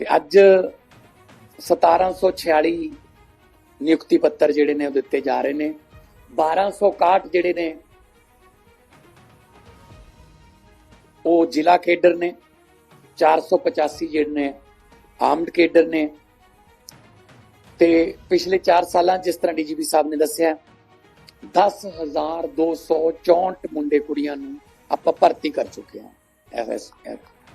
ਤੇ ਅੱਜ 1746 ਨਿਯੁਕਤੀ ਪੱਤਰ ਜਿਹੜੇ ਨੇ ਉਹ ਦਿੱਤੇ ਜਾ ਰਹੇ ਨੇ। 1261 ਜਿਹੜੇ ਨੇ, ਉਹ ਜ਼ਿਲ੍ਹਾ ਕੇਡਰ ਨੇ। 485 ਜਿਹੜੇ ਨੇ ਆਰਮਡ ਕੇਡਰ ਨੇ। ਤੇ ਪਿਛਲੇ 4 ਸਾਲਾਂ ਜਿਸ ਤਰ੍ਹਾਂ ਡੀਜੀਪੀ ਸਾਹਿਬ ਨੇ ਦੱਸਿਆ 10264 ਮੁੰਡੇ ਕੁੜੀਆਂ ਨੂੰ ਆਪਾਂ ਭਰਤੀ ਕਰ ਚੁੱਕੇ ਹਾਂ ਐਫਐਸ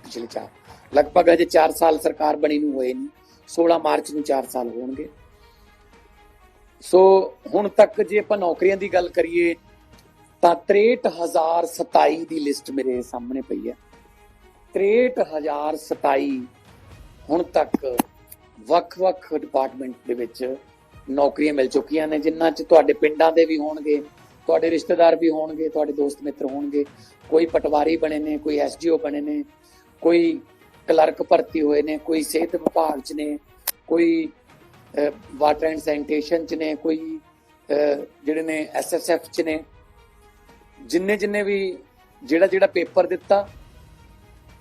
ਪਿਛਲੇ 4 ਲਗਭਗ ਅਜੇ 4 ਸਾਲ ਸਰਕਾਰ ਬਣੀ ਨੂੰ ਹੋਏ ਨਹੀਂ 16 ਮਾਰਚ ਨੂੰ 4 ਸਾਲ ਹੋਣਗੇ। ਸੋ ਹੁਣ ਤੱਕ ਜੇ ਆਪਾਂ ਨੌਕਰੀਆਂ ਦੀ ਗੱਲ ਕਰੀਏ, ਤਾਂ 63027 ਦੀ ਲਿਸਟ ਮੇਰੇ ਸਾਹਮਣੇ ਪਈ ਹੈ। 63027 ਹੁਣ ਤੱਕ ਵੱਖ-ਵੱਖ ਡਿਪਾਰਟਮੈਂਟ ਦੇ ਵਿੱਚ ਨੌਕਰੀਆਂ ਮਿਲ ਚੁੱਕੀਆਂ ਨੇ ਜਿਨ੍ਹਾਂ 'ਚ ਤੁਹਾਡੇ ਪਿੰਡਾਂ ਦੇ ਵੀ ਹੋਣਗੇ, ਤੁਹਾਡੇ ਰਿਸ਼ਤੇਦਾਰ ਵੀ ਹੋਣਗੇ, ਤੁਹਾਡੇ ਦੋਸਤ ਮਿੱਤਰ ਹੋਣਗੇ। ਕੋਈ ਪਟਵਾਰੀ ਬਣੇ ਨੇ, ਕੋਈ ਐਸਡੀਓ ਬਣੇ ਨੇ ਕੋਈ ਕਲਰਕ ਭਰਤੀ ਹੋਏ ਨੇ, ਕੋਈ ਸਿਹਤ ਵਿਭਾਗ 'ਚ ਨੇ, ਕੋਈ ਵਾਟਰ ਐਂਡ ਸੈਨੀਟੇਸ਼ਨ 'ਚ ਨੇ, ਕੋਈ ਜਿਹੜੇ ਨੇ ਐਸਐਸਐਫ 'ਚ ਨੇ, ਜਿੰਨੇ ਜਿੰਨੇ ਵੀ ਜਿਹੜਾ ਜਿਹੜਾ ਪੇਪਰ ਦਿੱਤਾ,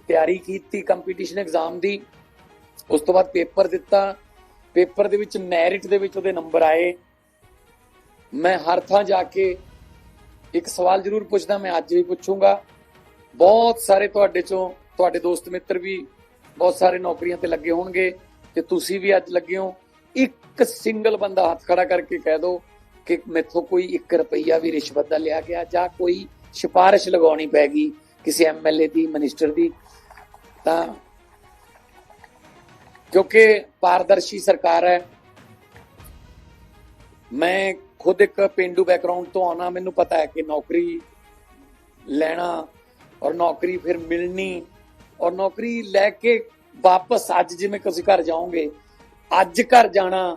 ਤਿਆਰੀ ਕੀਤੀ ਕੰਪੀਟੀਸ਼ਨ ਐਗਜ਼ਾਮ ਦੀ, ਉਸ ਤੋਂ ਬਾਅਦ ਪੇਪਰ ਦਿੱਤਾ, ਪੇਪਰ ਦੇ ਵਿੱਚ ਮੈਰਿਟ ਦੇ ਵਿੱਚ ਉਹਦੇ ਨੰਬਰ ਆਏ। ਮੈਂ ਹਰ ਥਾਂ ਜਾ ਕੇ ਇੱਕ ਸਵਾਲ ਜ਼ਰੂਰ ਪੁੱਛਦਾ, ਮੈਂ ਅੱਜ ਵੀ ਪੁੱਛੂੰਗਾ। ਬਹੁਤ ਸਾਰੇ ਤੁਹਾਡੇ ਚੋਂ ਤੁਹਾਡੇ ਦੋਸਤ ਮਿੱਤਰ ਵੀ ਬਹੁਤ ਸਾਰੇ ਨੌਕਰੀਆਂ ਤੇ ਲੱਗੇ ਹੋਣਗੇ ਤੇ ਤੁਸੀਂ ਵੀ ਅੱਜ ਲੱਗੇ ਹੋ। ਇੱਕ ਸਿੰਗਲ ਬੰਦਾ ਹੱਥ ਖੜਾ ਕਰਕੇ ਕਹਿ ਦੋ ਕਿ ਮੈਥੋਂ ਕੋਈ 1 ਰੁਪਈਆ ਵੀ ਰਿਸ਼ਵਤ ਦਾ ਲਿਆ ਗਿਆ ਜਾਂ ਕੋਈ ਸਿਫਾਰਿਸ਼ ਲਗਾਉਣੀ ਪੈ ਗਈ ਕਿਸੇ ਐਮਐਲਏ ਦੀ, ਮਿਨਿਸਟਰ ਦੀ। ਤਾਂ ਕਿਉਂਕਿ ਪਾਰਦਰਸ਼ੀ ਸਰਕਾਰ ਹੈ, ਮੈਂ ਖੁਦ ਇੱਕ ਪਿੰਡੂ ਬੈਕਗ੍ਰਾਉਂਡ ਤੋਂ ਆਉਣਾ, ਮੈਨੂੰ ਪਤਾ ਹੈ ਕਿ ਨੌਕਰੀ ਲੈਣਾ ਔਰ ਨੌਕਰੀ ਫਿਰ ਮਿਲਣੀ ਔਰ ਨੌਕਰੀ ਲੈ ਕੇ ਵਾਪਸ ਅੱਜ ਜਿਵੇਂ ਤੁਸੀਂ ਘਰ ਜਾਓਗੇ, ਅੱਜ ਘਰ ਜਾਣਾ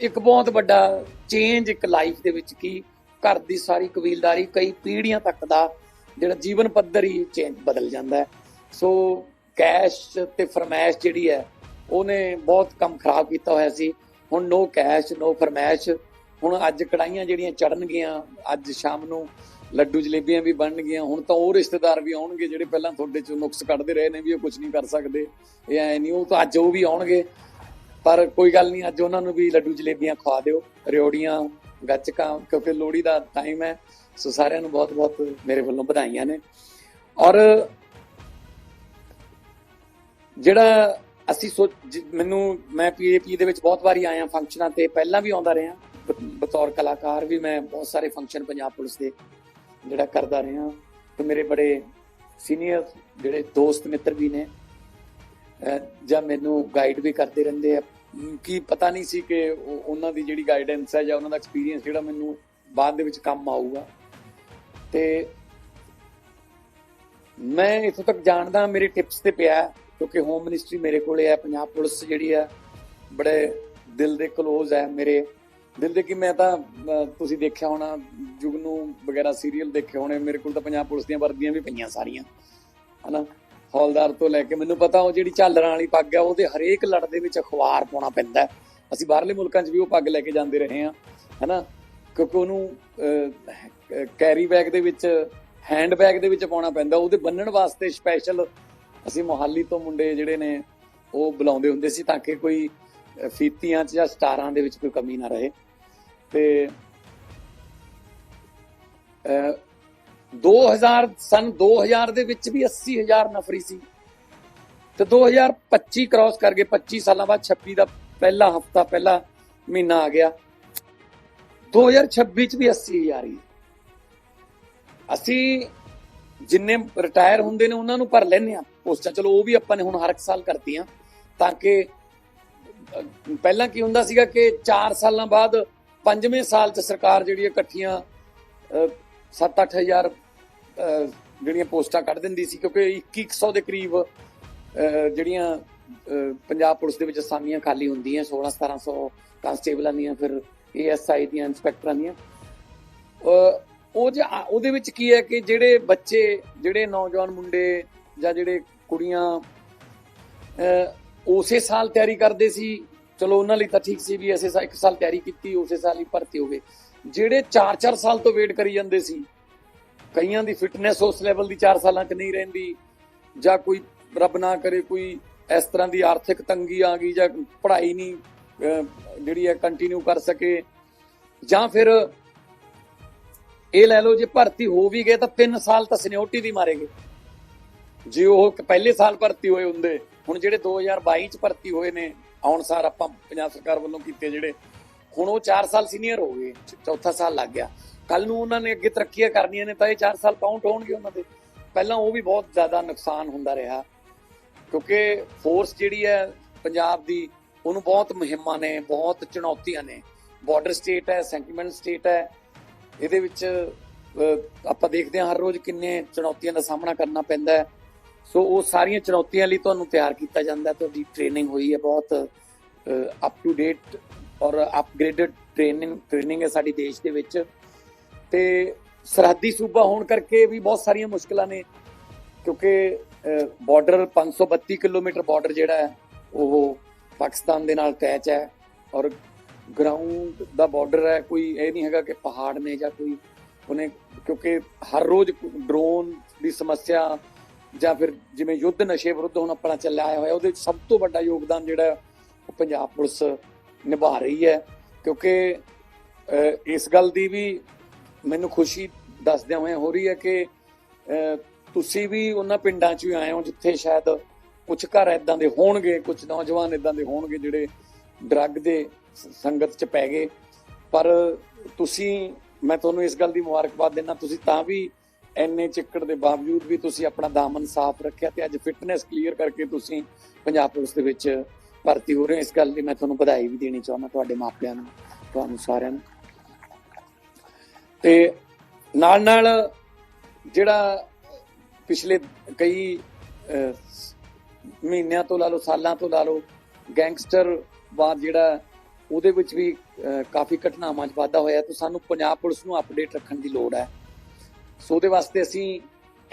ਇੱਕ ਬਹੁਤ ਵੱਡਾ ਚੇਂਜ ਇੱਕ ਲਾਈਫ ਦੇ ਵਿੱਚ ਕੀ ਘਰ ਦੀ ਸਾਰੀ ਕਬੀਲਦਾਰੀ ਕਈ ਪੀੜ੍ਹੀਆਂ ਤੱਕ ਦਾ ਜਿਹੜਾ ਜੀਵਨ ਪੱਧਰ ਹੀ ਚੇਂਜ ਬਦਲ ਜਾਂਦਾ ਹੈ। ਸੋ ਕੈਸ਼ ਤੇ ਫਰਮਾਇਸ਼ ਜਿਹੜੀ ਹੈ, ਉਹਨੇ ਬਹੁਤ ਕੰਮ ਖਰਾਬ ਕੀਤਾ ਹੋਇਆ ਸੀ। ਹੁਣ ਨੋ ਕੈਸ਼ ਨੋ ਫਰਮਾਇਸ਼। ਹੁਣ ਅੱਜ ਕੜਾਈਆਂ ਜਿਹੜੀਆਂ ਚੜਨਗੀਆਂ ਅੱਜ ਸ਼ਾਮ ਨੂੰ ਲੱਡੂ ਜਲੇਬੀਆਂ ਵੀ ਬਣਨਗੀਆਂ। ਹੁਣ ਤਾਂ ਉਹ ਰਿਸ਼ਤੇਦਾਰ ਵੀ ਆਉਣਗੇ ਜਿਹੜੇ ਪਹਿਲਾਂ ਤੁਹਾਡੇ ਚੋਂ ਨੁਕਸ ਕੱਢਦੇ ਰਹੇ ਨੇ ਵੀ ਉਹ ਕੁਝ ਨਹੀਂ ਕਰ ਸਕਦੇ। ਇਹ ਐ ਨਹੀਂ, ਉਹ ਤਾਂ ਅੱਜ ਉਹ ਵੀ ਆਉਣਗੇ। ਪਰ ਕੋਈ ਗੱਲ ਨਹੀਂ, ਅੱਜ ਉਹਨਾਂ ਨੂੰ ਵੀ ਲੱਡੂ ਜਲੇਬੀਆਂ ਖਵਾ ਦਿਓ। ਰਿਓੜੀਆਂ, ਗੱਚਕਾਂ, ਕਿਉਂਕਿ ਲੋਹੜੀ ਦਾ ਟਾਈਮ ਹੈ। ਸੋ ਸਾਰਿਆਂ ਨੂੰ ਬਹੁਤ-ਬਹੁਤ ਮੇਰੇ ਵੱਲੋਂ ਵਧਾਈਆਂ ਨੇ। ਔਰ ਜਿਹੜਾ ਅਸੀਂ ਸੋਚ ਮੈਨੂੰ, ਮੈਂ ਪੀਏਪੀ ਦੇ ਵਿੱਚ ਬਹੁਤ ਵਾਰੀ ਆਇਆ ਫੰਕਸ਼ਨਾਂ ਤੇ। ਪਹਿਲਾਂ ਵੀ ਆਉਂਦਾ ਰਿਹਾ। ਬਤੌਰ ਕਲਾਕਾਰ ਵੀ ਮੈਂ ਬਹੁਤ ਸਾਰੇ ਫੰਕਸ਼ਨ ਪੰਜਾਬ ਪੁਲਿਸ ਦੇ ਜਿਹੜਾ ਕਰਦਾ ਰਿਹਾ, ਤੇ ਮੇਰੇ ਬੜੇ ਸੀਨੀਅਰ ਜਿਹੜੇ ਦੋਸਤ ਮਿੱਤਰ ਵੀ ਨੇ ਜਾਂ ਮੈਨੂੰ ਗਾਈਡ ਵੀ ਕਰਦੇ ਰਹਿੰਦੇ ਆ। ਕੀ ਪਤਾ ਨਹੀਂ ਸੀ ਕਿ ਉਹਨਾਂ ਦੀ ਜਿਹੜੀ ਗਾਈਡੈਂਸ ਹੈ ਜਾਂ ਉਹਨਾਂ ਦਾ ਐਕਸਪੀਰੀਅੰਸ ਜਿਹੜਾ ਮੈਨੂੰ ਬਾਅਦ ਦੇ ਵਿੱਚ ਕੰਮ ਆਊਗਾ। ਤੇ ਮੈਂ ਇਥੋਂ ਤੱਕ ਜਾਣਦਾ ਮੇਰੇ ਟਿਪਸ ਤੇ ਪਿਆ ਕਿਉਂਕਿ ਹੋਮ ਮਿਨਿਸਟਰੀ ਮੇਰੇ ਕੋਲੇ ਹੈ, ਪੰਜਾਬ ਪੁਲਿਸ ਜਿਹੜੀ ਹੈ, ਬੜੇ ਦਿਲ ਦੇ ਕਲੋਜ਼ ਹੈ ਮੇਰੇ। ਦਿਲ ਦੇ ਕਿ ਮੈਂ ਤਾਂ ਤੁਸੀਂ ਦੇਖਿਆ ਹੋਣਾ, ਜੁਗਨੂ ਵਗੈਰਾ ਸੀਰੀਅਲ ਦੇਖੇ ਹੋਣੇ, ਮੇਰੇ ਕੋਲ ਤਾਂ ਪੰਜਾਬ ਪੁਲਿਸ ਦੀਆਂ ਵਰਦੀਆਂ ਵੀ ਪਈਆਂ ਸਾਰੀਆਂ, ਹਨਾ? ਹੌਲਦਾਰ ਤੋਂ ਲੈ ਕੇ ਮੈਨੂੰ ਪਤਾ ਉਹ ਜਿਹੜੀ ਝਾਲਰਾਂ ਵਾਲੀ ਪੱਗ ਹੈ ਉਹਦੇ ਹਰੇਕ ਲੜ ਦੇ ਵਿੱਚ ਅਖਬਾਰ ਪਾਉਣਾ ਪੈਂਦਾ ਅਸੀਂ ਬਾਹਰਲੇ ਮੁਲਕਾਂ 'ਚ ਵੀ ਉਹ ਪੱਗ ਲੈ ਕੇ ਜਾਂਦੇ ਰਹੇ ਹਾਂ, ਹਨਾ? ਕਿਉਂਕਿ ਉਹਨੂੰ ਕੈਰੀ ਬੈਗ ਦੇ ਵਿੱਚ ਹੈਂਡ ਬੈਗ ਦੇ ਵਿੱਚ ਪਾਉਣਾ ਪੈਂਦਾ, ਉਹਦੇ ਬੰਨਣ ਵਾਸਤੇ ਸਪੈਸ਼ਲ ਅਸੀਂ ਮੋਹਾਲੀ ਤੋਂ ਮੁੰਡੇ ਜਿਹੜੇ ਨੇ, ਉਹ ਬੁਲਾਉਂਦੇ ਹੁੰਦੇ ਸੀ ਤਾਂ ਕਿ ਕੋਈ ਫੀਤੀਆਂ 'ਚ ਜਾਂ ਸਟਾਰਾਂ ਦੇ ਵਿੱਚ ਕੋਈ ਕਮੀ ਨਾ ਰਹੇ। ਤੇ ਅਹ, 2000 ਸਨ 2000 ਦੇ ਵਿੱਚ ਵੀ 80000 ਨਫਰੀ ਸੀ। ਤੇ 2025 ਕ੍ਰਾਸ ਕਰ ਗਏ 25 ਸਾਲਾਂ ਬਾਅਦ 26 ਦਾ ਪਹਿਲਾ ਹਫਤਾ ਪਹਿਲਾ ਮਹੀਨਾ ਆ ਗਿਆ। 2026 ਚ ਵੀ 80000 ਹੀ ਅਸੀਂ ਜਿੰਨੇ ਰਿਟਾਇਰ ਹੁੰਦੇ ਨੇ ਉਹਨਾਂ ਨੂੰ ਭਰ ਲੈਨੇ ਆ ਪੋਸਟਾਂ ਚਲੋ ਉਹ ਵੀ ਆਪਾਂ ਨੇ ਹੁਣ ਹਰ ਇੱਕ ਸਾਲ ਕਰਤੀਆਂ ਤਾਂ ਕਿ ਪਹਿਲਾਂ ਕੀ ਹੁੰਦਾ ਸੀਗਾ ਕਿ 4 ਸਾਲਾਂ ਬਾਅਦ ਪੰਜਵੇਂ ਸਾਲ ਚ ਸਰਕਾਰ ਜਿਹੜੀ ਹੈ ਇਕੱਠੀਆਂ 7-8000 ਜਿਹੜੀਆਂ ਪੋਸਟਾਂ ਕੱਢ ਦਿੰਦੀ ਸੀ, ਕਿਉਂਕਿ 2100 ਦੇ ਕਰੀਬ ਜਿਹੜੀਆਂ ਪੰਜਾਬ ਪੁਲਿਸ ਦੇ ਵਿੱਚ ਅਸਾਮੀਆਂ ਖਾਲੀ ਹੁੰਦੀਆਂ 16-1700 ਕਾਂਸਟੇਬਲਾਂ ਦੀਆਂ, ਫਿਰ ਏਐਸਆਈ ਦੀਆਂ, ਇੰਸਪੈਕਟਰਾਂ ਦੀਆਂ। ਉਹ ਜੇ ਉਹਦੇ ਵਿੱਚ ਕੀ ਹੈ ਕਿ ਜਿਹੜੇ ਬੱਚੇ, ਜਿਹੜੇ ਨੌਜਵਾਨ ਮੁੰਡੇ ਜਾਂ ਜਿਹੜੇ ਕੁੜੀਆਂ ਉਸੇ ਸਾਲ ਤਿਆਰੀ ਕਰਦੇ ਸੀ। ਚਲੋ, ਉਹਨਾਂ ਲਈ ਤਾਂ ਠੀਕ ਸੀ ਵੀ ਐਸੇ ਇੱਕ ਸਾਲ ਤਿਆਰੀ ਕੀਤੀ, ਉਸੇ ਸਾਲ ਹੀ ਭਰਤੀ ਹੋ ਗਏ। ਜਿਹੜੇ 4-4 ਸਾਲ ਤੋਂ ਵੇਟ ਕਰੀ ਜਾਂਦੇ ਸੀ, ਕਈਆਂ ਦੀ ਫਿਟਨੈਸ ਉਸ ਲੈਵਲ ਦੀ 4 ਸਾਲਾਂ 'ਚ ਨਹੀਂ ਰਹਿੰਦੀ, ਜਾਂ ਕੋਈ ਰੱਬ ਨਾ ਕਰੇ, ਕੋਈ ਇਸ ਤਰ੍ਹਾਂ ਦੀ ਆਰਥਿਕ ਤੰਗੀ ਆ ਗਈ, ਜਾਂ ਪੜ੍ਹਾਈ ਨਹੀਂ ਜਿਹੜੀ ਹੈ ਕੰਟੀਨਿਊ ਕਰ ਸਕੇ। ਜਾਂ ਫਿਰ ਇਹ ਲੈ ਲਓ, ਜੇ ਭਰਤੀ ਹੋ ਵੀ ਗਏ ਤਾਂ 3 ਸਾਲ ਤਾਂ ਸਿਨਿਓਰਟੀ ਦੀ ਮਾਰੇ ਗਏ ਜੇ ਉਹ ਪਹਿਲੇ ਸਾਲ ਭਰਤੀ ਹੋਏ ਹੁੰਦੇ, ਹੁਣ ਜਿਹੜੇ 2022 ਚ ਭਰਤੀ ਹੋਏ ਨੇ, ਆਉਣ ਸਾਰ ਆਪਾਂ ਪੰਜਾਬ ਸਰਕਾਰ ਵੱਲੋਂ ਕੀਤੇ ਜਿਹੜੇ, ਹੁਣ ਉਹ 4 ਸਾਲ ਸੀਨੀਅਰ ਹੋ ਗਏ ਚੌਥਾ ਸਾਲ ਲੱਗ ਗਿਆ। ਕੱਲ ਨੂੰ ਉਹਨਾਂ ਨੇ ਅੱਗੇ ਤਰੱਕੀਆਂ ਕਰਨੀਆਂ ਨੇ ਤਾਂ ਇਹ 4 ਸਾਲ ਕਾਊਂਟ ਹੋਣਗੇ ਉਹਨਾਂ ਦੇ। ਪਹਿਲਾਂ ਉਹ ਵੀ ਬਹੁਤ ਜ਼ਿਆਦਾ ਨੁਕਸਾਨ ਹੁੰਦਾ ਰਿਹਾ, ਕਿਉਂਕਿ ਫੋਰਸ ਜਿਹੜੀ ਹੈ ਪੰਜਾਬ ਦੀ, ਉਹਨੂੰ ਬਹੁਤ ਮੁਹਿੰਮਾਂ ਨੇ, ਬਹੁਤ ਚੁਣੌਤੀਆਂ ਨੇ। ਬਾਰਡਰ ਸਟੇਟ ਹੈ ਸੈਂਟੀਮੈਂਟ ਸਟੇਟ ਹੈ, ਇਹਦੇ ਵਿੱਚ ਆਪਾਂ ਦੇਖਦੇ ਹਾਂ ਹਰ ਰੋਜ਼ ਕਿੰਨੇ ਚੁਣੌਤੀਆਂ ਦਾ ਸਾਹਮਣਾ ਕਰਨਾ ਪੈਂਦਾ ਹੈ। ਸੋ ਉਹ ਸਾਰੀਆਂ ਚੁਣੌਤੀਆਂ ਲਈ ਤੁਹਾਨੂੰ ਤਿਆਰ ਕੀਤਾ ਜਾਂਦਾ ਤੁਹਾਡੀ ਟ੍ਰੇਨਿੰਗ ਹੋਈ ਹੈ, ਬਹੁਤ ਅਪ ਟੂ ਡੇਟ ਔਰ ਅਪਗ੍ਰੇਡਡ ਟ੍ਰੇਨਿੰਗ ਟ੍ਰੇਨਿੰਗ ਹੈ ਸਾਡੀ ਦੇਸ਼ ਦੇ ਵਿੱਚ। ਤੇ ਸਰਹੱਦੀ ਸੂਬਾ ਹੋਣ ਕਰਕੇ ਵੀ ਬਹੁਤ ਸਾਰੀਆਂ ਮੁਸ਼ਕਲਾਂ ਨੇ, ਕਿਉਂਕਿ ਬਾਰਡਰ 532 ਕਿਲੋਮੀਟਰ ਬਾਰਡਰ ਜਿਹੜਾ ਹੈ, ਉਹ ਪਾਕਿਸਤਾਨ ਦੇ ਨਾਲ ਅਟੈਚ ਹੈ ਔਰ ਗਰਾਊਂਡ ਦਾ ਬਾਰਡਰ ਹੈ, ਕੋਈ ਇਹ ਨਹੀਂ ਹੈਗਾ ਕਿ ਪਹਾੜ ਨੇ ਜਾਂ ਕੋਈ ਉਹਨੇ, ਕਿਉਂਕਿ ਹਰ ਰੋਜ਼ ਡਰੋਨ ਦੀ ਸਮੱਸਿਆ ਜਾਂ ਫਿਰ ਜਿਵੇਂ ਯੁੱਧ ਨਸ਼ੇ ਵਿਰੁੱਧ ਹੁਣ ਆਪਣਾ ਚੱਲਿਆ ਆਇਆ ਹੋਇਆ, ਉਹਦੇ ਵਿੱਚ ਸਭ ਤੋਂ ਵੱਡਾ ਯੋਗਦਾਨ ਜਿਹੜਾ ਉਹ ਪੰਜਾਬ ਪੁਲਿਸ ਨਿਭਾ ਰਹੀ ਹੈ। ਕਿਉਂਕਿ ਇਸ ਗੱਲ ਦੀ ਵੀ ਮੈਨੂੰ ਖੁਸ਼ੀ ਦੱਸਦਿਆਂ ਹੋਇਆਂ ਹੋ ਰਹੀ ਹੈ ਕਿ ਤੁਸੀਂ ਵੀ ਉਹਨਾਂ ਪਿੰਡਾਂ 'ਚ ਹੀ ਆਏ ਹੋ ਜਿੱਥੇ ਸ਼ਾਇਦ ਕੁਝ ਘਰ ਇਦਾਂ ਦੇ ਹੋਣਗੇ ਕੁਝ ਨੌਜਵਾਨ ਇਦਾਂ ਦੇ ਹੋਣਗੇ ਜਿਹੜੇ ਡਰੱਗ ਦੇ ਸੰਗਤ 'ਚ ਪੈ ਗਏ। ਪਰ ਤੁਸੀਂ, ਮੈਂ ਤੁਹਾਨੂੰ ਇਸ ਗੱਲ ਦੀ ਮੁਬਾਰਕਬਾਦ ਦਿੰਦਾ, ਤੁਸੀਂ ਤਾਂ ਵੀ ਐਨੇ ਚਿੱਕੜ ਦੇ ਬਾਵਜੂਦ ਵੀ ਤੁਸੀਂ ਆਪਣਾ ਦਾਮਨ ਸਾਫ਼ ਰੱਖਿਆ ਤੇ ਅੱਜ ਫਿਟਨੈਸ ਕਲੀਅਰ ਕਰਕੇ ਤੁਸੀਂ ਪੰਜਾਬ ਪੁਲਿਸ ਦੇ ਵਿੱਚ ਭਰਤੀ ਹੋ ਰਹੇ ਹੋ। ਇਸ ਗੱਲ ਦੀ ਮੈਂ ਤੁਹਾਨੂੰ ਵਧਾਈ ਵੀ ਦੇਣੀ ਚਾਹੁੰਦਾ ਤੁਹਾਡੇ ਮਾਪਿਆਂ ਨੂੰ, ਤੁਹਾਨੂੰ ਸਾਰਿਆਂ ਨੂੰ। ਤੇ ਨਾਲ ਨਾਲ ਜਿਹੜਾ ਪਿਛਲੇ ਕਈ ਮਹੀਨਿਆਂ ਤੋਂ ਲਾ ਲਓ, ਸਾਲਾਂ ਤੋਂ ਲਾ ਲਓ, ਗੈਂਗਸਟਰ ਗੈਂਗਸਟਰਵਾਦ ਜਿਹੜਾ, ਉਹਦੇ ਵਿੱਚ ਵੀ ਕਾਫੀ ਘਟਨਾਵਾਂ 'ਚ ਵਾਧਾ ਹੋਇਆ ਤਾਂ ਸਾਨੂੰ ਪੰਜਾਬ ਪੁਲਿਸ ਨੂੰ ਅਪਡੇਟ ਰੱਖਣ ਦੀ ਲੋੜ ਹੈ। ਸੋ ਉਹਦੇ ਵਾਸਤੇ ਅਸੀਂ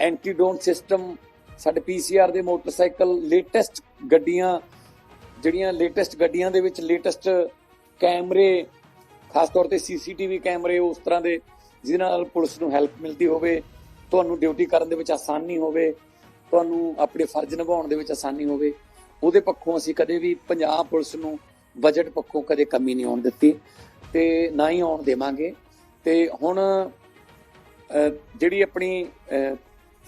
ਐਂਟੀਡੋਨ ਸਿਸਟਮ ਸਾਡੇ ਪੀਸੀਆਰ ਦੇ ਮੋਟਰਸਾਈਕਲ ਲੇਟੈਸਟ ਗੱਡੀਆਂ, ਜਿਹੜੀਆਂ ਲੇਟੈਸਟ ਗੱਡੀਆਂ ਦੇ ਵਿੱਚ ਲੇਟੈਸਟ ਕੈਮਰੇ, ਖਾਸ ਤੌਰ ਤੇ ਸੀਸੀਟੀਵੀ ਕੈਮਰੇ ਉਸ ਤਰ੍ਹਾਂ ਦੇ, ਜਿਹਦੇ ਨਾਲ ਪੁਲਿਸ ਨੂੰ ਹੈਲਪ ਮਿਲਦੀ ਹੋਵੇ, ਤੁਹਾਨੂੰ ਡਿਊਟੀ ਕਰਨ ਦੇ ਵਿੱਚ ਆਸਾਨੀ ਹੋਵੇ, ਤੁਹਾਨੂੰ ਆਪਣੇ ਫਰਜ਼ ਨਿਭਾਉਣ ਦੇ ਵਿੱਚ ਆਸਾਨੀ ਹੋਵੇ, ਉਹਦੇ ਪੱਖੋਂ ਅਸੀਂ ਕਦੇ ਵੀ ਪੰਜਾਬ ਪੁਲਿਸ ਨੂੰ ਬਜਟ ਪੱਖੋਂ ਕਦੇ ਕਮੀ ਨਹੀਂ ਆਉਣ ਦਿੱਤੀ, ਤੇ ਨਾ ਹੀ ਆਉਣ ਦੇਵਾਂਗੇ। ਤੇ ਹੁਣ ਜਿਹੜੀ ਆਪਣੀ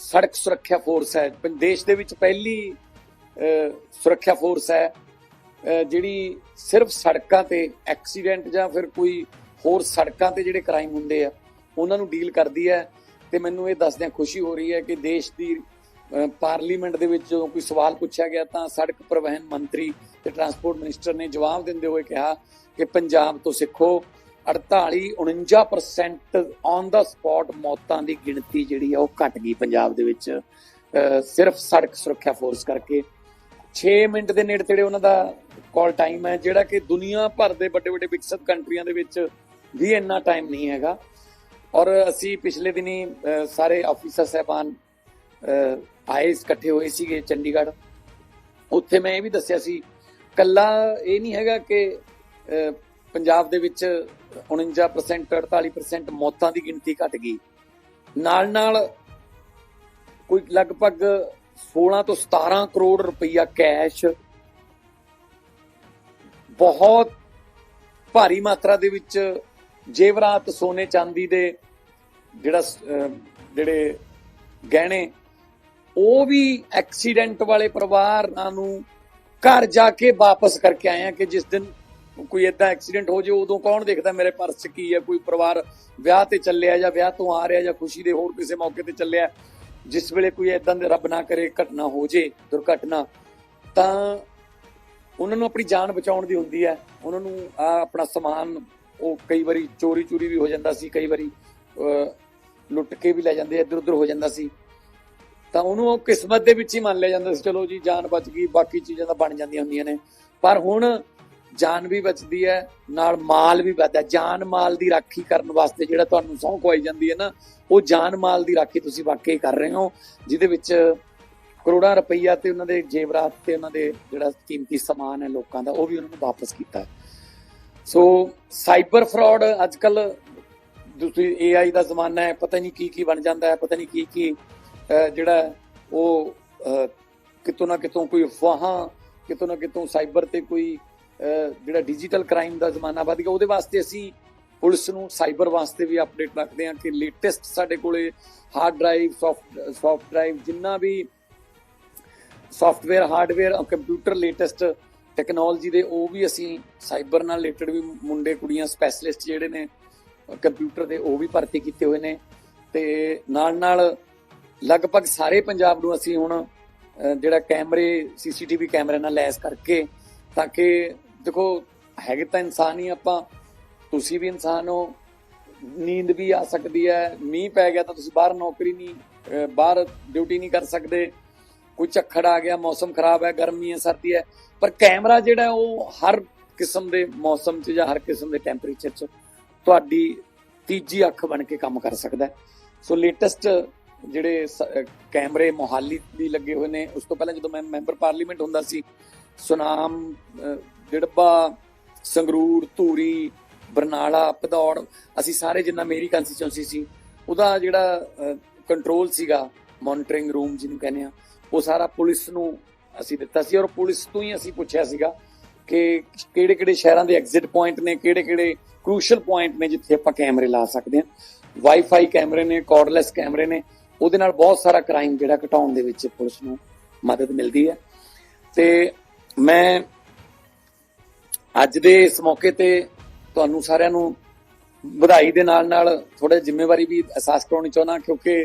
ਸੜਕ ਸੁਰੱਖਿਆ ਫੋਰਸ ਹੈ ਦੇਸ਼ ਦੇ ਵਿੱਚ ਪਹਿਲੀ ਸੁਰੱਖਿਆ ਫੋਰਸ ਹੈ ਜਿਹੜੀ ਸਿਰਫ ਸੜਕਾਂ ਤੇ ਐਕਸੀਡੈਂਟ ਜਾਂ ਫਿਰ ਕੋਈ ਹੋਰ ਸੜਕਾਂ ਤੇ ਜਿਹੜੇ ਕ੍ਰਾਈਮ ਹੁੰਦੇ ਆ, ਉਹਨਾਂ ਨੂੰ ਡੀਲ ਕਰਦੀ ਹੈ। ਤੇ ਮੈਨੂੰ ਇਹ ਦੱਸਦਿਆਂ ਖੁਸ਼ੀ ਹੋ ਰਹੀ ਹੈ ਕਿ ਦੇਸ਼ ਦੀ ਪਾਰਲੀਮੈਂਟ ਦੇ ਵਿੱਚ ਜਦੋਂ ਕੋਈ ਸਵਾਲ ਪੁੱਛਿਆ ਗਿਆ ਤਾਂ ਸੜਕ ਪਰਿਵਹਨ ਮੰਤਰੀ ਤੇ ਟਰਾਂਸਪੋਰਟ ਮਿਨਿਸਟਰ ਨੇ ਜਵਾਬ ਦਿੰਦੇ ਹੋਏ ਕਿਹਾ ਕਿ ਪੰਜਾਬ ਤੋਂ ਸਿੱਖੋ। 48 49% ਔਨ ਦਾ ਸਪੌਟ ਮੌਤਾਂ ਦੀ ਗਿਣਤੀ ਜਿਹੜੀ ਆ ਉਹ ਘਟ ਗਈ ਪੰਜਾਬ ਦੇ ਵਿੱਚ। ਸਿਰਫ ਸੜਕ ਸੁਰੱਖਿਆ ਫੋਰਸ ਕਰਕੇ। 6 ਮਿੰਟ ਦੇ ਨੇੜੇ ਤੇੜੇ ਉਹਨਾਂ ਦਾ ਕਾਲ ਟਾਈਮ ਹੈ, ਜਿਹੜਾ ਕਿ ਦੁਨੀਆ ਭਰ ਦੇ ਵੱਡੇ ਵੱਡੇ ਵਿਕਸਿਤ ਕੰਟਰੀਆਂ ਦੇ ਵਿੱਚ ਵੀ ਇੰਨਾ ਟਾਈਮ ਨਹੀਂ ਹੈਗਾ। ਔਰ ਅਸੀਂ ਪਿਛਲੇ ਦਿਨੀ ਸਾਰੇ ਆਫੀਸਰ ਸਹਿਬਾਨ ਆਏ ਇਕੱਠੇ ਹੋਏ ਸੀਗੇ ਚੰਡੀਗੜ੍ਹ। ਉੱਥੇ ਮੈਂ ਇਹ ਵੀ ਦੱਸਿਆ ਸੀ, ਕੱਲਾ ਇਹ ਨਹੀਂ ਹੈਗਾ ਕਿ ਪੰਜਾਬ ਦੇ ਵਿੱਚ 49% 48% ਮੌਤਾਂ ਦੀ ਗਿਣਤੀ ਘਟ ਗਈ। ਨਾਲ ਨਾਲ ਕੋਈ ਲਗਭਗ 16 ਤੋਂ 17 ਕਰੋੜ ਰੁਪਈਆ ਕੈਸ਼ ਬਹੁਤ ਭਾਰੀ ਮਾਤਰਾ ਦੇ ਵਿੱਚ ਜੇਵਰਾਤ ਸੋਨੇ ਚਾਂਦੀ ਦੇ ਜਿਹੜਾ ਜਿਹੜੇ ਗਹਿਣੇ, ਉਹ ਵੀ ਐਕਸੀਡੈਂਟ ਵਾਲੇ ਪਰਿਵਾਰਾਂ ਨੂੰ ਘਰ ਜਾ ਕੇ ਵਾਪਸ ਕਰਕੇ ਆਏ ਆ ਕਿ ਜਿਸ ਦਿਨ ਕੋਈ ਏਦਾਂ ਐਕਸੀਡੈਂਟ ਹੋ ਜੇ ਉਦੋਂ ਕੌਣ ਦੇਖਦਾ ਮੇਰੇ ਪਰਸ 'ਚ ਕੀ ਹੈ? ਕੋਈ ਪਰਿਵਾਰ ਵਿਆਹ ਤੇ ਚੱਲਿਆ ਜਾਂ ਵਿਆਹ ਤੋਂ ਆ ਰਿਹਾ ਜਾਂ ਖੁਸ਼ੀ ਦੇ ਹੋਰ ਕਿਸੇ ਮੌਕੇ ਤੇ ਚੱਲਿਆ ਜਿਸ ਵੇਲੇ ਕੋਈ ਏਦਾਂ ਦੇ ਰੱਬ ਨਾ ਕਰੇ ਘਟਨਾ ਹੋ ਜੇ ਦੁਰਘਟਨਾ ਤਾਂ ਉਹਨਾਂ ਨੂੰ ਆਪਣੀ ਜਾਨ ਬਚਾਉਣ ਦੀ ਹੁੰਦੀ ਹੈ। ਉਹਨਾਂ ਨੂੰ ਆ ਆਪਣਾ ਸਮਾਨ ਉਹ ਕਈ ਵਾਰੀ ਚੋਰੀ ਚੋਰੀ ਵੀ ਹੋ ਜਾਂਦਾ ਸੀ ਕਈ ਵਾਰੀ ਅਹ, ਲੁੱਟ ਕੇ ਵੀ ਲੈ ਜਾਂਦੇ ਇੱਧਰ ਉੱਧਰ ਹੋ ਜਾਂਦਾ ਸੀ। ਤਾਂ ਉਹਨੂੰ ਉਹ ਕਿਸਮਤ ਦੇ ਵਿੱਚ ਹੀ ਮੰਨ ਲਿਆ ਜਾਂਦਾ ਸੀ ਚਲੋ ਜੀ ਜਾਨ ਬਚ ਗਈ ਬਾਕੀ ਚੀਜ਼ਾਂ ਤਾਂ ਬਣ ਜਾਂਦੀਆਂ ਹੁੰਦੀਆਂ ਨੇ। ਪਰ ਹੁਣ ਜਾਨ ਵੀ ਬਚਦੀ ਹੈ, ਨਾਲ ਮਾਲ ਵੀ ਬਚਦਾ ਜਾਨ ਮਾਲ ਦੀ ਰਾਖੀ ਕਰਨ ਵਾਸਤੇ ਜਿਹੜਾ ਤੁਹਾਨੂੰ ਸਹੁੰ ਖਵਾਈ ਜਾਂਦੀ ਹੈ ਨਾ, ਉਹ ਜਾਨ ਮਾਲ ਦੀ ਰਾਖੀ ਤੁਸੀਂ ਵਾਕਈ ਕਰ ਰਹੇ ਹੋ, ਜਿਹਦੇ ਵਿੱਚ ਕਰੋੜਾਂ ਰੁਪਈਆ ਤੇ ਉਹਨਾਂ ਦੇ ਜੇਵਰਾਤ ਤੇ ਉਹਨਾਂ ਦੇ ਜਿਹੜਾ ਕੀਮਤੀ ਸਮਾਨ ਹੈ ਲੋਕਾਂ ਦਾ, ਉਹ ਵੀ ਉਹਨਾਂ ਨੂੰ ਵਾਪਸ ਕੀਤਾ ਸੋ ਸਾਈਬਰ ਫਰਾਡ ਅੱਜ ਕੱਲ ਦੂਸਰੀ ਏਆਈ ਦਾ ਜ਼ਮਾਨਾ ਹੈ, ਪਤਾ ਨਹੀਂ ਕੀ ਕੀ ਬਣ ਜਾਂਦਾ ਹੈ, ਪਤਾ ਨਹੀਂ ਕੀ ਕੀ ਜਿਹੜਾ ਉਹ ਕਿਤੋਂ ਨਾ ਕਿਤੋਂ ਕੋਈ ਅਫਵਾਹਾਂ, ਕਿਤੋਂ ਨਾ ਕਿਤੋਂ ਸਾਈਬਰ ਤੇ ਕੋਈ ਜਿਹੜਾ ਡਿਜੀਟਲ ਕ੍ਰਾਈਮ ਦਾ ਜ਼ਮਾਨਾ ਵੱਧ ਗਿਆ, ਉਹਦੇ ਵਾਸਤੇ ਅਸੀਂ ਪੁਲਿਸ ਨੂੰ ਸਾਈਬਰ ਵਾਸਤੇ ਵੀ ਅਪਡੇਟ ਰੱਖਦੇ ਹਾਂ ਕਿ ਲੇਟੈਸਟ ਸਾਡੇ ਕੋਲੇ hard drive soft soft drive ਜਿੰਨਾ ਵੀ software hardware computer latest technology ਦੇ, ਉਹ ਵੀ ਅਸੀਂ ਸਾਈਬਰ ਨਾਲ ਰਿਲੇਟਡ ਵੀ ਮੁੰਡੇ, ਕੁੜੀਆਂ ਸਪੈਸ਼ਲਿਸਟ ਜਿਹੜੇ ਨੇ ਕੰਪਿਊਟਰ ਦੇ, ਉਹ ਵੀ ਭਰਤੀ ਕੀਤੇ ਹੋਏ ਨੇ। ਤੇ ਨਾਲ ਨਾਲ ਲਗਭਗ ਸਾਰੇ ਪੰਜਾਬ ਨੂੰ ਅਸੀਂ ਹੁਣ ਜਿਹੜਾ ਕੈਮਰੇ ਸੀਸੀਟੀਵੀ ਕੈਮਰੇ ਨਾਲ ਲੈਸ ਕਰਕੇ ਤਾਂ ਕਿ ਦੇਖੋ, ਹੈਗੇ ਤਾਂ ਇਨਸਾਨ ਹੀ ਆਪਾਂ। ਤੁਸੀਂ ਵੀ ਇਨਸਾਨ ਹੋ। ਨੀਂਦ ਵੀ ਆ ਸਕਦੀ ਹੈ। ਮੀਂਹ ਪੈ ਗਿਆ ਤਾਂ ਤੁਸੀਂ ਬਾਹਰ ਨੌਕਰੀ ਨਹੀਂ ਬਾਹਰ ਡਿਊਟੀ ਨਹੀਂ ਕਰ ਸਕਦੇ। ਕੋਈ ਝੱਖੜ ਆ ਗਿਆ, ਮੌਸਮ ਖਰਾਬ ਹੈ, ਗਰਮੀ ਹੈ, ਸਰਦੀ ਹੈ। ਪਰ ਕੈਮਰਾ ਜਿਹੜਾ ਉਹ ਹਰ ਕਿਸਮ ਦੇ ਮੌਸਮ 'ਚ ਜਾਂ ਹਰ ਕਿਸਮ ਦੇ ਟੈਂਪਰੇਚਰ 'ਚ ਤੁਹਾਡੀ ਤੀਜੀ ਅੱਖ ਬਣ ਕੇ ਕੰਮ ਕਰ ਸਕਦਾ ਸੋ ਲੇਟੈਸਟ ਜਿਹੜੇ ਸ- ਕੈਮਰੇ ਮੋਹਾਲੀ ਦੀ ਲੱਗੇ ਹੋਏ ਨੇ ਉਸ ਤੋਂ ਪਹਿਲਾਂ ਜਦੋਂ ਮੈਂ ਮੈਂਬਰ ਪਾਰਲੀਮੈਂਟ ਹੁੰਦਾ ਸੀ ਸੁਨਾਮ ਅਹ, ਦਿੜਬਾ ਸੰਗਰੂਰ ਧੂਰੀ ਬਰਨਾਲਾ ਭਦੌੜ ਅਸੀਂ ਸਾਰੇ ਜਿੰਨਾ ਮੇਰੀ ਕੰਸਟੀਚੁਐਂਸੀ ਸੀ ਉਹਦਾ ਜਿਹੜਾ ਕੰਟਰੋਲ ਸੀਗਾ ਮੋਨਿਟਰਿੰਗ ਰੂਮ ਜਿਹਨੂੰ ਕਹਿੰਦੇ ਆ ਉਹ ਸਾਰਾ ਪੁਲਿਸ ਨੂੰ ਅਸੀਂ ਦਿੱਤਾ ਸੀ ਔਰ ਪੁਲਿਸ ਤੋਂ ਹੀ ਅਸੀਂ ਪੁੱਛਿਆ ਸੀਗਾ ਕਿ ਕਿਹੜੇ ਕਿਹੜੇ ਸ਼ਹਿਰਾਂ ਦੇ ਐਗਜ਼ਿਟ ਪੁਆਇੰਟ ਨੇ ਕਿਹੜੇ ਕਿਹੜੇ ਕ੍ਰੂਸ਼ਲ ਪੁਆਇੰਟ ਨੇ ਜਿੱਥੇ ਆਪਾਂ ਕੈਮਰੇ ਲਾ ਸਕਦੇ ਹਾਂ। ਵਾਈਫਾਈ ਕੈਮਰੇ ਨੇ ਕਾਰਡਲੈਸ ਕੈਮਰੇ ਨੇ ਉਹਦੇ ਨਾਲ ਬਹੁਤ ਸਾਰਾ ਕ੍ਰਾਈਮ ਜਿਹੜਾ ਘਟਾਉਣ ਦੇ ਵਿੱਚ ਪੁਲਿਸ ਨੂੰ ਮਦਦ ਮਿਲਦੀ ਹੈ। ਤੇ ਮੈਂ ਅੱਜ ਦੇ ਇਸ ਮੌਕੇ ਤੇ ਤੁਹਾਨੂੰ ਸਾਰਿਆਂ ਨੂੰ ਵਧਾਈ ਦੇ ਨਾਲ ਨਾਲ ਥੋੜਾ ਜ਼ਿੰਮੇਵਾਰੀ ਵੀ ਅਹਿਸਾਸ ਕਰਾਉਣੀ ਚਾਹੁੰਦਾ, ਕਿਉਂਕਿ